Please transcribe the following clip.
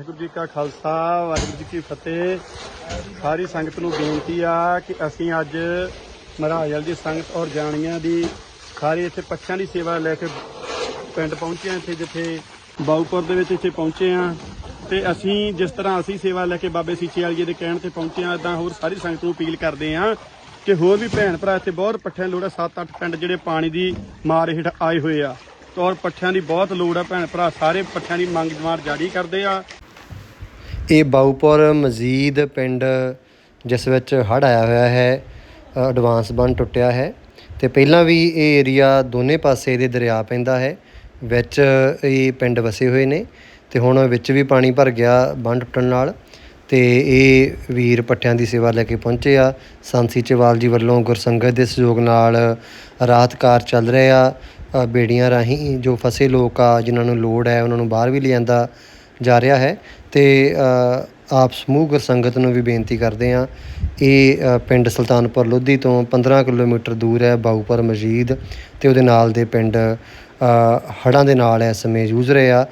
ਵਾਹਿਗੁਰੂ ਜੀ ਕਾ ਖਾਲਸਾ, ਵਾਹਿਗੁਰੂ ਜੀ ਕੀ ਫਤਿਹ। ਸਾਰੀ ਸੰਗਤ ਨੂੰ ਬੇਨਤੀ ਆ ਕਿ ਅਸੀਂ ਅੱਜ ਮਹਾਰਾਜਲ ਦੀ ਸੰਗਤ ਔਰ ਜਾਣੀਆਂ ਦੀ ਸਾਰੀ ਇੱਥੇ ਪੱਛਾਂ ਦੀ ਸੇਵਾ ਲੈ ਕੇ ਪਿੰਡ ਪਹੁੰਚੇ ਹਾਂ ਇੱਥੇ, ਜਿੱਥੇ ਬਾਉਪੁਰ ਦੇ ਵਿੱਚ ਇੱਥੇ ਪਹੁੰਚੇ ਆ ਤੇ ਅਸੀਂ ਜਿਸ ਤਰ੍ਹਾਂ ਅਸੀਂ ਸੇਵਾ ਲੈ ਕੇ ਬਾਬੇ ਸੀਚੇ ਵਾਲੀਏ ਦੇ ਕਹਿਣ ਤੇ ਪਹੁੰਚੇ ਆ ਇਦਾਂ ਹੋਰ ਸਾਰੀ ਸੰਗਤ ਨੂੰ ਅਪੀਲ ਕਰਦੇ ਆ ਕਿ ਹੋਰ ਵੀ ਭੈਣ ਭਰਾ ਇੱਥੇ ਬਹੁਤ ਪੱਠਿਆਂ ਦੀ ਲੋੜ ਆ। 7-8 ਪਿੰਡ ਜਿਹੜੇ ਪਾਣੀ ਦੀ ਮਾਰ ਹੇਠ ਆਏ ਹੋਏ ਆ। ਔਰ ਪੱਠਿਆਂ ਦੀ ਬਹੁਤ ਲੋੜ ਆ ਭੈਣ ਭਰਾ, ਸਾਰੇ ਪੱਠਿਆਂ ਦੀ ਮੰਗ ਜਮਾਰ ਜਾਰੀ ਕਰਦੇ ਆ। ਇਹ ਬਾਊਪੁਰ ਮਜ਼ੀਦ ਪਿੰਡ, ਜਿਸ ਵਿੱਚ ਹੜ੍ਹ ਆਇਆ ਹੋਇਆ ਹੈ ਐਡਵਾਂਸ ਬੰਨ ਟੁੱਟਿਆ ਹੈ ਤੇ ਪਹਿਲਾਂ ਵੀ ਇਹ ਏਰੀਆ ਦੋਨੇ ਪਾਸੇ ਦੇ ਦਰਿਆ ਪੈਂਦਾ ਹੈ, ਵਿੱਚ ਇਹ ਪਿੰਡ ਵਸੇ ਹੋਏ ਨੇ ਤੇ ਹੁਣ ਵਿੱਚ ਵੀ ਪਾਣੀ ਭਰ ਗਿਆ ਬੰਨ ਟੁੱਟਣ ਨਾਲ ਤੇ ਇਹ ਵੀਰ ਪੱਠਿਆਂ ਦੀ ਸੇਵਾ ਲੈ ਕੇ ਪਹੁੰਚੇ ਆ। ਸੰਸੀ ਚਵਾਲ ਜੀ ਵੱਲੋਂ ਗੁਰਸੰਗਤ ਦੇ ਸਹਿਯੋਗ ਨਾਲ ਰਾਹਤ ਕਾਰ ਚੱਲ ਰਹੇ ਆ ਬੇੜੀਆਂ ਰਾਹੀਂ ਜੋ ਫਸੇ ਲੋਕ ਆ, ਜਿਨ੍ਹਾਂ ਨੂੰ ਲੋੜ ਹੈ, ਉਹਨਾਂ ਨੂੰ ਬਾਹਰ ਵੀ ਲਿਆਂਦਾ ਜਾ ਰਿਹਾ ਹੈ। ਤੇ ਆਪ ਸਮੂਹ ਗੁਰਸੰਗਤ ਨੂੰ ਵੀ ਬੇਨਤੀ ਕਰਦੇ ਆ ਇਹ ਪਿੰਡ ਸੁਲਤਾਨਪੁਰ ਲੋਧੀ ਤੋਂ 15 ਕਿਲੋਮੀਟਰ ਦੂਰ ਹੈ ਬਾਊਪੁਰ ਮਜੀਦ ਤੇ ਉਹਦੇ ਨਾਲ ਦੇ ਪਿੰਡ ਅ, ਹੜ੍ਹਾਂ ਦੇ ਨਾਲ ਇਸ ਸਮੇਂ ਜੂਝ ਰਹੇ ਆ।